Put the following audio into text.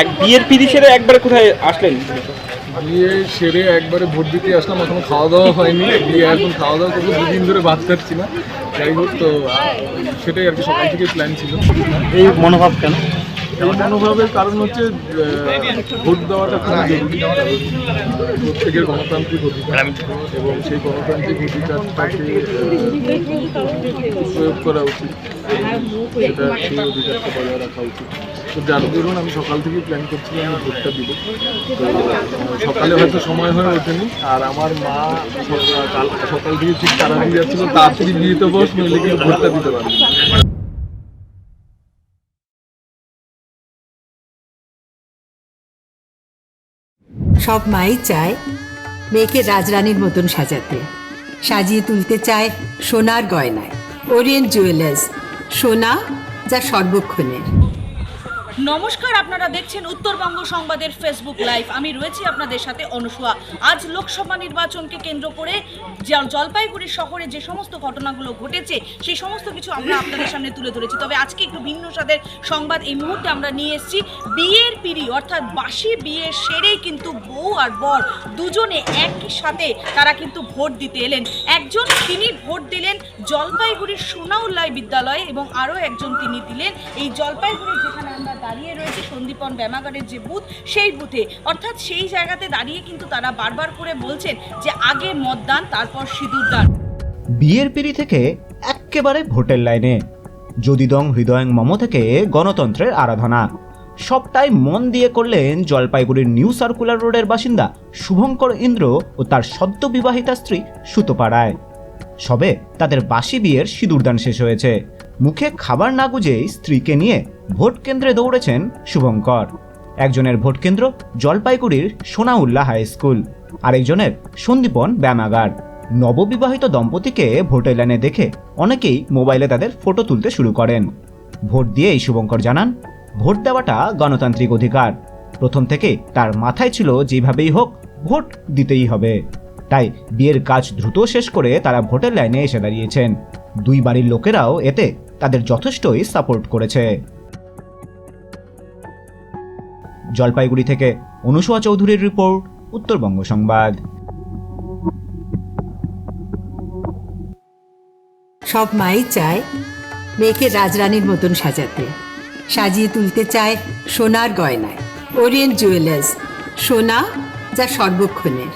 এক বিয়ের পিড়ি সেরে একবারে কোথায় আসলেন? বিয়ে সেরে একবারে ভোট দিতে আসলাম এখনও খাওয়া দাওয়া হয়নি। বিয়ে এখন খাওয়া দাওয়া করব দুদিন ধরে ভাত খাচ্ছি না। যাই হোক তো সেটাই আর কি সকাল থেকে প্ল্যান ছিল। এই মনোভাব কেন? এই মনোভাবের কারণ হচ্ছে ভোট দেওয়াটা খুব জরুরি। প্রত্যেকের গণতান্ত্রিক অধিকার। এবং সেই গণতান্ত্রিক অধিকারটাকে প্রয়োগ করা উচিত। সেটা সেই অধিকারটা বজায় রাখা উচিত। তো যার দরুন আমি সকাল থেকে প্ল্যান করছিলাম আমি ভোটটা দিব। তো সকালে হয়তো সময় হয়ে ওঠেনি। আর আমার মা সকাল থেকে ঠিক তারা দিয়ে যাচ্ছিল তাড়াতাড়ি বিয়েতে বস নইলে কিন্তু ভোটটা দিতে পারবে সব মাই চায় মেয়েকে রাজরানীর মতন সাজাতে। সাজিয়ে তুলতে চায় সোনার গয়নায়। ওরিয়েন্ট জুয়েলার্স সোনা যা সর্বক্ষণের। নমস্কার, আপনারা দেখছেন উত্তরবঙ্গ সংবাদের ফেসবুক লাইভ আমি রয়েছি আপনাদের সাথে অনুসুয়া। আজ লোকসভা নির্বাচনকে কেন্দ্র করে জল- জলপাইগুড়ি শহরে যে সমস্ত ঘটনাগুলো ঘটেছে, সেই সমস্ত কিছু আমরা আপনাদের সামনে তুলে ধরেছি। তবে আজকে একটু ভিন্ন স্বাদের সংবাদ এই মুহূর্তে আমরা নিয়ে এসেছি। বিয়ের পিড়ি, অর্থাৎ বাসি বিয়ে সেরেই কিন্তু বউ আর বর দুজনে একই সাথে তারা কিন্তু ভোট দিতে এলেন। একজন তিনি ভোট দিলেন জলপাইগুড়ির সোনাউল্লাহ বিদ্যালয়ে এবং আরও একজন তিনি দিলেন। এই জলপাইগুড়ির যেখানে আমরা দাঁড়িয়ে রয়েছি সন্দীপন ব্যামাগারের যে বুথ, সেই বুথে। অর্থাৎ সেই জায়গাতে দাঁড়িয়ে কিন্তু তারা বারবার করে বলছেন যে আগে মতদান, তারপর সিঁদুর দান। বিয়ের পিড়ি থেকে এক্কেবারে ভোটের লাইনে। যদিদং হৃদয়ং মম থেকে গণতন্ত্রের আরাধনা। সবটাই মন দিয়ে করলেন জলপাইগুড়ির নিউ সার্কুলার রোডের বাসিন্দা শুভঙ্কর ইন্দ্র ও তার সদ্য বিবাহিতা স্ত্রী সুতোপাড়ায়। সবে তাদের বাসি বিয়ের সিঁদুরদান শেষ হয়েছে। মুখে খাবার না গুজেই স্ত্রীকে নিয়ে ভোট কেন্দ্রে দৌড়েছেন শুভঙ্কর। একজনের ভোট কেন্দ্র জলপাইগুড়ির সোনাউল্লাহ হাই স্কুল, আরেকজনের সন্দীপন ব্যায়ামাগার নববিবাহিত দম্পতিকে ভোটের লাইনে দেখে অনেকেই মোবাইলে তাদের ফটো তুলতে শুরু করেন। ভোট দিয়েই শুভঙ্কর জানান, ভোট দেওয়াটা গণতান্ত্রিক অধিকার। প্রথম থেকে তার মাথায় ছিল যেভাবেই হোক ভোট দিতেই হবে। তাই বিয়ের কাজ দ্রুত শেষ করে তারা ভোটের লাইনে এসে দাঁড়িয়েছেন। দুই বাড়ির লোকেরাও এতে তাদের যথেষ্টই সাপোর্ট করেছে। জলপাইগুড়ি থেকে অনুসুয়া চৌধুরীর রিপোর্ট, উত্তরবঙ্গ সংবাদ। সব মাই চায় মেয়েকে রাজরানীর মতন সাজাতে। সাজিয়ে তুলতে চায় সোনার গয়নায়। ওরিয়েন্ট জুয়েলার্স, সোনা যা সর্বক্ষণের।